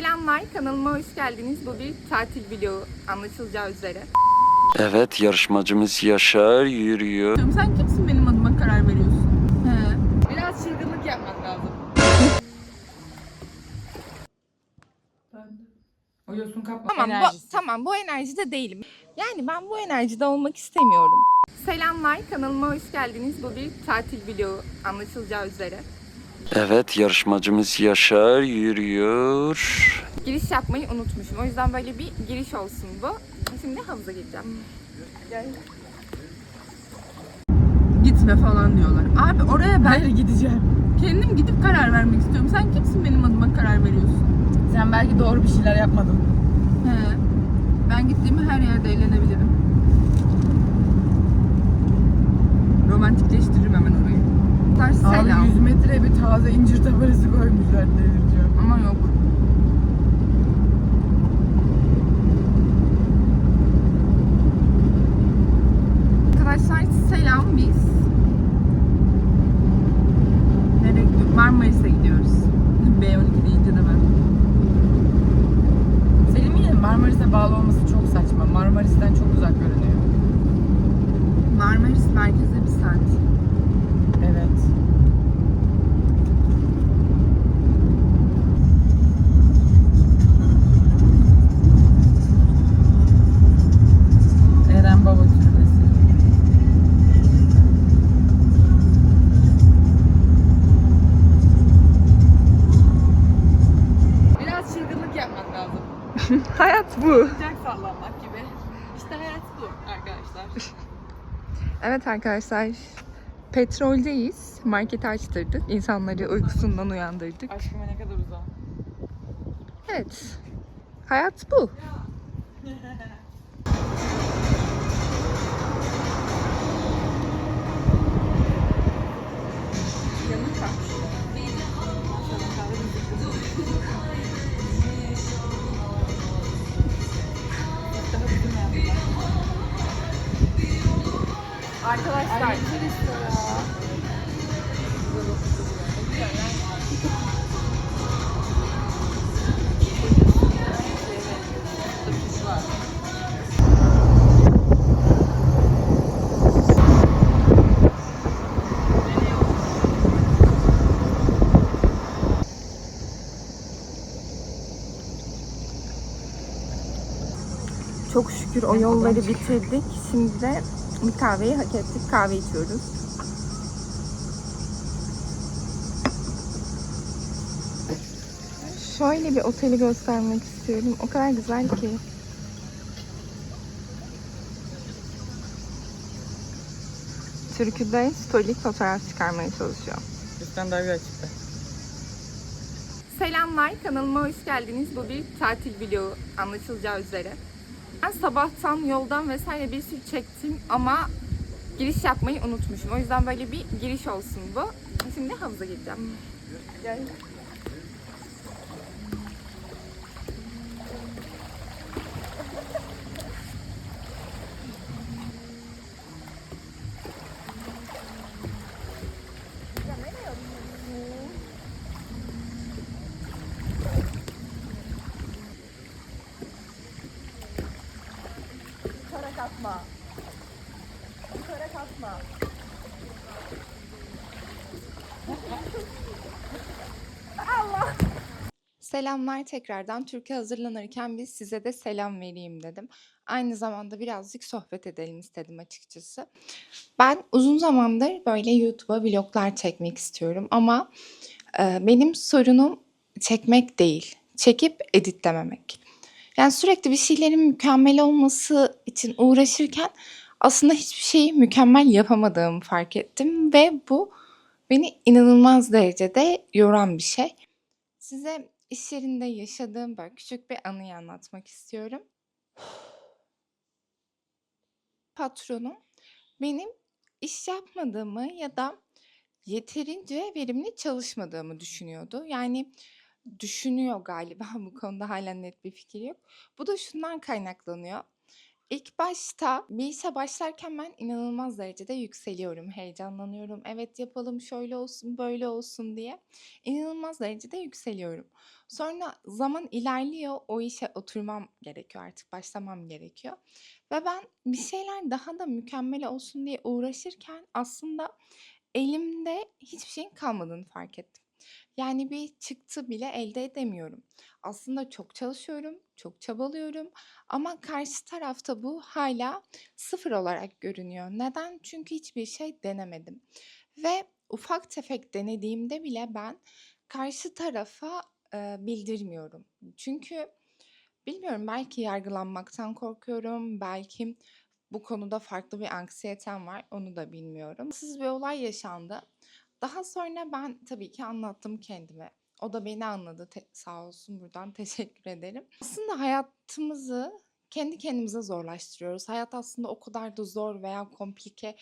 Selamlar, kanalıma hoş geldiniz. Bu bir tatil vlogu anlaşılacağı üzere. Evet yarışmacımız Yaşar yürüyor. Sen kimsin benim adıma karar veriyorsun? He. Biraz çılgınlık yapmak lazım. O yosun kapma. Tamam, bu, tamam bu enerjide değilim. Yani ben bu enerjide olmak istemiyorum. Selamlar, kanalıma hoş geldiniz. Bu bir tatil vlogu anlaşılacağı üzere. Evet yarışmacımız Yaşar yürüyor. Giriş yapmayı unutmuşum. O yüzden böyle bir giriş olsun bu. Şimdi havuza gireceğim. Gel. Gitme falan diyorlar. Abi oraya ben gideceğim. Kendim gidip karar vermek istiyorum. Sen kimsin benim adıma karar veriyorsun? Sen belki doğru bir şeyler yapmadın. He. Ben gittiğimi her yerde eğlenebilirim. Orayı. Abi 100 metre bir taze incir tabelası koymuşlar delireceğim. Ama yok. Arkadaşlar selam biz. Nereye gidiyoruz? Marmaris'e gidiyoruz. B12 deyince de ben. Selim'in yine Marmaris'e bağlı olması çok saçma. Marmaris'ten çok uzak görünüyor. Marmaris merkeze bir saat. Evet. Hayat bu. Sıcak sallanmak gibi. İşte hayat bu arkadaşlar. Evet arkadaşlar, petroldeyiz. Marketi açtırdık. İnsanları uykusundan uyandırdık. Aşkıma ne kadar uzak. Evet. Hayat bu. Çok şükür o yolları bitirdik. Şimdi de bir kahveyi hak ettik. Kahve içiyoruz. Şöyle bir oteli göstermek istiyorum. O kadar güzel ki. Türküde stolik fotoğraf çıkarmaya çalışıyor. Üstten daha güzel çıktı. Selamlar, kanalıma hoş geldiniz. Bu bir tatil vlogu anlaşılacağı üzere. Ben sabahtan yoldan vesaire bir sürü çektim ama giriş yapmayı unutmuşum. O yüzden böyle bir giriş olsun bu. Şimdi havuza gireceğim. Gel. Selamlar tekrardan. Türkiye hazırlanırken biz size de selam vereyim dedim. Aynı zamanda birazcık sohbet edelim istedim açıkçası. Ben uzun zamandır böyle YouTube'a vloglar çekmek istiyorum ama e, benim sorunum çekmek değil, çekip editlememek. Yani sürekli bir şeylerin mükemmel olması için uğraşırken aslında hiçbir şeyi mükemmel yapamadığımı fark ettim ve bu beni inanılmaz derecede yoran bir şey. Size iş yerinde yaşadığım böyle küçük bir anıyı anlatmak istiyorum. Patronum benim iş yapmadığımı ya da yeterince verimli çalışmadığımı düşünüyordu. Yani düşünüyor galiba bu konuda hala net bir fikir yok. Bu da şundan kaynaklanıyor. İlk başta bir işe başlarken ben inanılmaz derecede yükseliyorum, heyecanlanıyorum. Evet yapalım, şöyle olsun, böyle olsun diye inanılmaz derecede yükseliyorum. Sonra zaman ilerliyor, o işe oturmam gerekiyor artık, başlamam gerekiyor. Ve ben bir şeyler daha da mükemmel olsun diye uğraşırken aslında elimde hiçbir şeyin kalmadığını fark ettim. Yani bir çıktı bile elde edemiyorum. Aslında çok çalışıyorum, çok çabalıyorum ama karşı tarafta bu hala sıfır olarak görünüyor. Neden? Çünkü hiçbir şey denemedim. Ve ufak tefek denediğimde bile ben karşı tarafa e, bildirmiyorum. Çünkü bilmiyorum belki yargılanmaktan korkuyorum, belki bu konuda farklı bir anksiyetem var, onu da bilmiyorum. Siz bir olay yaşandı. Daha sonra ben tabii ki anlattım kendime. O da beni anladı. Te- sağ olsun buradan teşekkür ederim. Aslında hayatımızı kendi kendimize zorlaştırıyoruz. Hayat aslında o kadar da zor veya komplike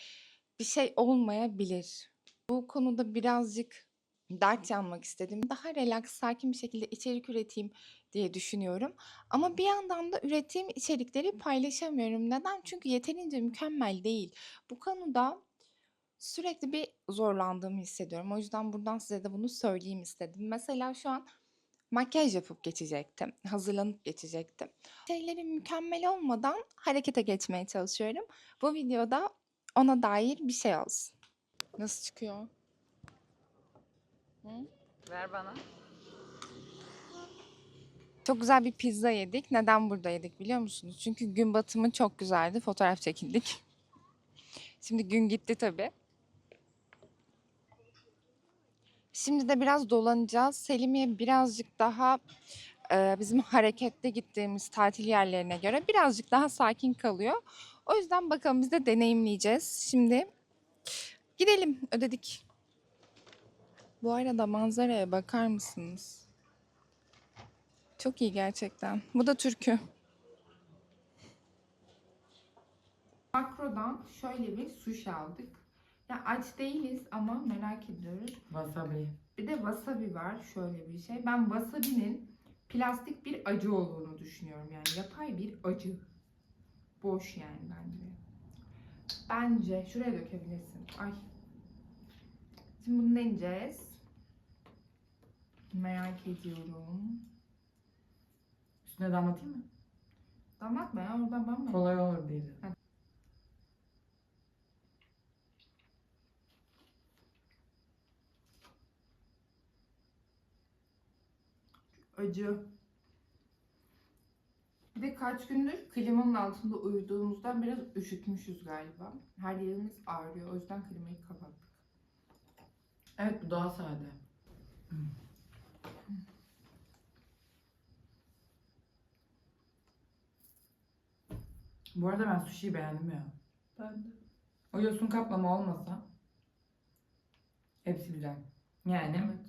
bir şey olmayabilir. Bu konuda birazcık dert yanmak istedim. Daha relax, sakin bir şekilde içerik üreteyim diye düşünüyorum. Ama bir yandan da ürettiğim içerikleri paylaşamıyorum. Neden? Çünkü yeterince mükemmel değil. Bu konuda sürekli bir zorlandığımı hissediyorum. O yüzden buradan size de bunu söyleyeyim istedim. Mesela şu an makyaj yapıp geçecektim. Hazırlanıp geçecektim. Şeylerin mükemmel olmadan harekete geçmeye çalışıyorum. Bu videoda ona dair bir şey olsun. Nasıl çıkıyor? Ver bana. Çok güzel bir pizza yedik. Neden burada yedik biliyor musunuz? Çünkü gün batımı çok güzeldi. Fotoğraf çekildik. Şimdi gün gitti tabii. Şimdi de biraz dolanacağız. Selimiye birazcık daha e, bizim hareketli gittiğimiz tatil yerlerine göre birazcık daha sakin kalıyor. O yüzden bakalım biz de deneyimleyeceğiz. Şimdi gidelim. Ödedik. Bu arada manzaraya bakar mısınız? Çok iyi gerçekten. Bu da türkü. Makro'dan şöyle bir sushi aldık. Ya aç değiliz ama merak ediyoruz. Wasabi. Bir de wasabi var şöyle bir şey. Ben wasabi'nin plastik bir acı olduğunu düşünüyorum. Yani yapay bir acı. Boş yani bence. Bence şuraya dökebilirsin. Ay. Şimdi bunu deneyeceğiz. Merak ediyorum. Üstüne damlatayım mı? Damat ya oradan ben mi? Kolay olur diye. Acı. Bir de kaç gündür klimanın altında uyuduğumuzdan biraz üşütmüşüz galiba. Her yerimiz ağrıyor. O yüzden klimayı kapattık. Evet bu daha sade. Bu arada ben sushi'yi beğendim ya. Ben de. O yosun kaplama olmasa hepsi güzel. Yani Evet.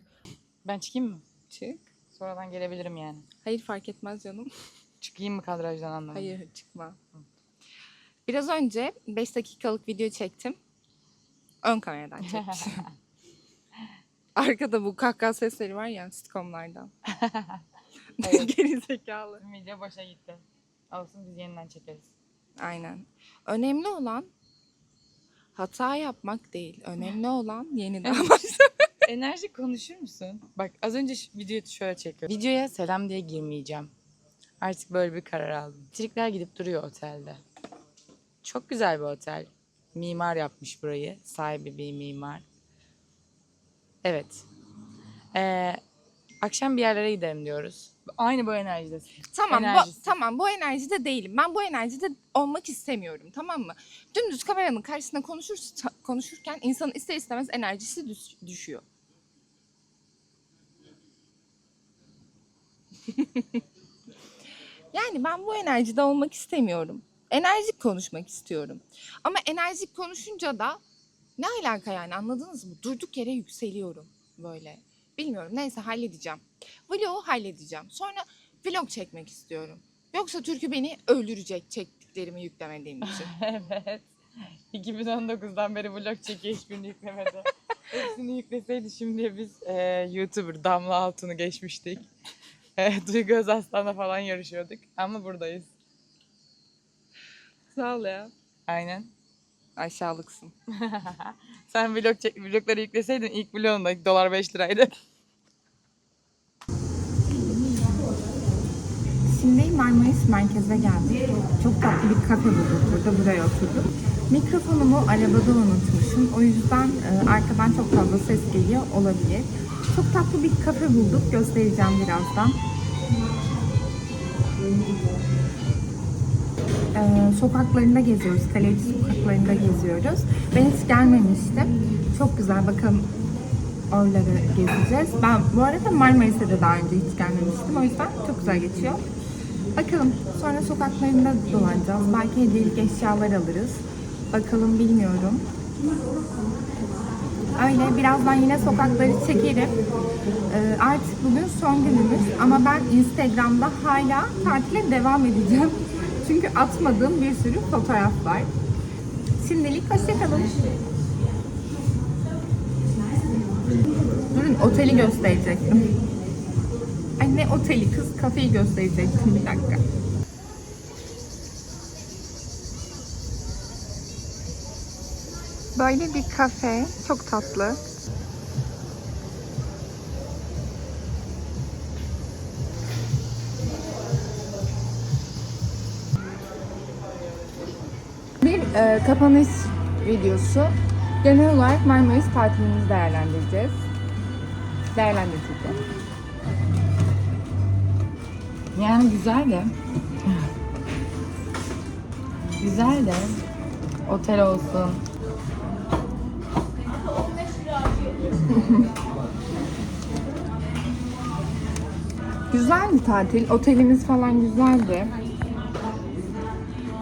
Ben çıkayım mı? Çık. Sonradan gelebilirim yani. Hayır fark etmez canım. Çıkayım mı kadrajdan anlamadım. Hayır çıkma. Biraz önce 5 dakikalık video çektim. Ön kameradan çekmişim. Arkada bu kahkaha sesleri var ya sitcomlardan. Evet. Geri zekalı. Video boşa gitti. Olsun biz yeniden çekeriz. Aynen. Önemli olan hata yapmak değil. Önemli olan yeniden başlamak. Enerji konuşur musun? Bak az önce şu videoyu şöyle çekiyorum. Videoya selam diye girmeyeceğim. Artık böyle bir karar aldım. Trikler gidip duruyor otelde. Çok güzel bir otel. Mimar yapmış burayı. Sahibi bir mimar. Evet. Ee, akşam bir yerlere gidelim diyoruz. Aynı bu enerjidesin. Tamam, bu, tamam bu enerjide değilim. Ben bu enerjide olmak istemiyorum tamam mı? Dümdüz kameranın karşısında konuşur, konuşurken insanın ister istemez enerjisi düş- düşüyor. yani ben bu enerjide olmak istemiyorum. Enerjik konuşmak istiyorum. Ama enerjik konuşunca da ne alaka yani anladınız mı? Durduk yere yükseliyorum böyle. Bilmiyorum neyse halledeceğim. Vlogu halledeceğim. Sonra vlog çekmek istiyorum. Yoksa Türkü beni öldürecek çektiklerimi yüklemediğim için. evet. 2019'dan beri vlog çekiyor hiçbirini yüklemedi. Hepsini yükleseydi şimdiye biz e, YouTuber Damla Altun'u geçmiştik. E, Duygu Özaslan'la falan yarışıyorduk. Ama buradayız. Sağ ol ya. Aynen. Aşağılıksın. Sen vlog çek, vlogları yükleseydin ilk vlogunda dolar 5 liraydı. Şimdi Marmaris merkeze geldik. Çok tatlı bir kafe bulduk burada. Buraya oturduk. Mikrofonumu arabada unutmuşum. O yüzden e, arkadan çok fazla ses geliyor olabilir. Çok tatlı bir kafe bulduk. Göstereceğim birazdan. E, sokaklarında geziyoruz. Kaleci sokaklarında geziyoruz. Ben hiç gelmemiştim. Çok güzel. Bakalım oraları gezeceğiz. Ben bu arada Marmaris'e de daha önce hiç gelmemiştim. O yüzden çok güzel geçiyor. Bakalım sonra sokaklarında dolanacağız. Belki hediyelik eşyalar alırız. Bakalım bilmiyorum. Öyle birazdan yine sokakları çekerim. Ee, artık bugün son günümüz ama ben Instagram'da hala tatile devam edeceğim. Çünkü atmadığım bir sürü fotoğraf var. Şimdilik hoşçakalın. Durun oteli gösterecektim. Ay ne oteli kız kafeyi gösterecektim bir dakika. Böyle bir kafe çok tatlı. Bir e, kapanış videosu. Genel olarak Marmaris tatilimizi değerlendireceğiz. Değerlendireceğiz. Yani güzel de. Güzel de. Otel olsun. Güzel bir tatil. Otelimiz falan güzeldi.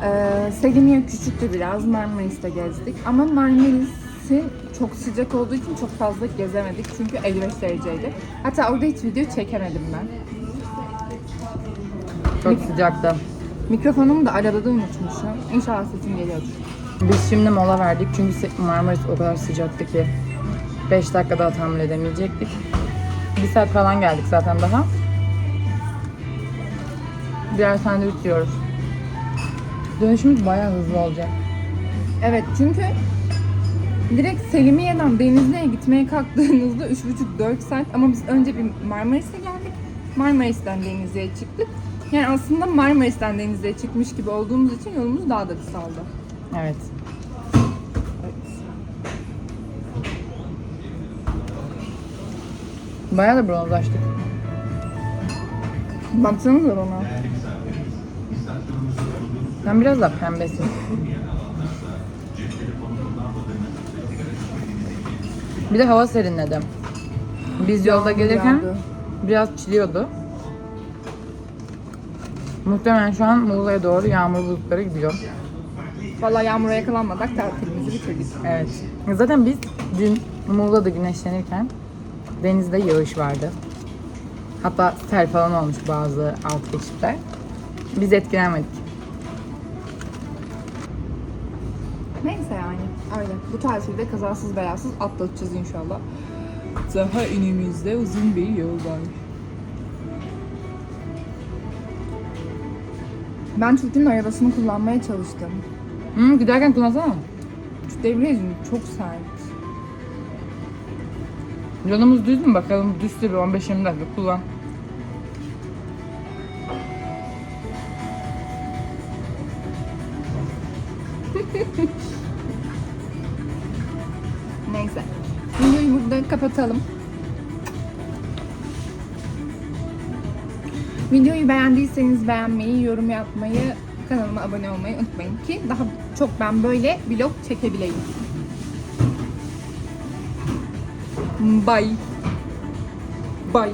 Ee, Selimiye küçüktü biraz. Marmaris'te gezdik. Ama Marmaris'in çok sıcak olduğu için çok fazla gezemedik. Çünkü 55 dereceydi. Hatta orada hiç video çekemedim ben. Çok sıcaktı. Mikrofonumu da arabada unutmuşum. İnşallah sesim geliyordur. Biz şimdi mola verdik çünkü Marmaris o kadar sıcaktı ki 5 dakika daha tahammül edemeyecektik. Bir saat falan geldik zaten daha. Birer sandviç yiyoruz. Dönüşümüz bayağı hızlı olacak. Evet çünkü direkt Selimiye'den Denizli'ye gitmeye kalktığınızda 3,5-4 saat ama biz önce bir Marmaris'e geldik. Marmaris'ten Denizli'ye çıktık. Yani aslında Marmaris'ten Denizli'ye çıkmış gibi olduğumuz için yolumuz daha da kısaldı. Evet. Bayağı da bronzlaştık. Baksanıza bana. Sen biraz daha pembesin. Bir de hava serinledi. Biz yolda gelirken biraz çiliyordu. Muhtemelen şu an Muğla'ya doğru yağmur bulutları gidiyor. Valla yağmura yakalanmadak tatilimizi bitirdik. Evet. Zaten biz dün Muğla'da güneşlenirken denizde yağış vardı. Hatta sel falan olmuş bazı alt geçitler. Biz etkilenmedik. Neyse yani öyle. Bu tatilde kazasız belasız atlatacağız inşallah. Daha önümüzde uzun bir yol var. Ben Türk'ün arabasını kullanmaya çalıştım. Hı, giderken kullansana. Şu debriyajım çok sert. Yolumuz düz mü bakalım? Düzse bir 15-20 dakika kullan. Neyse. Videoyu burada kapatalım. Videoyu beğendiyseniz beğenmeyi, yorum yapmayı, kanalıma abone olmayı unutmayın ki daha çok ben böyle vlog çekebileyim. Bye. Bye.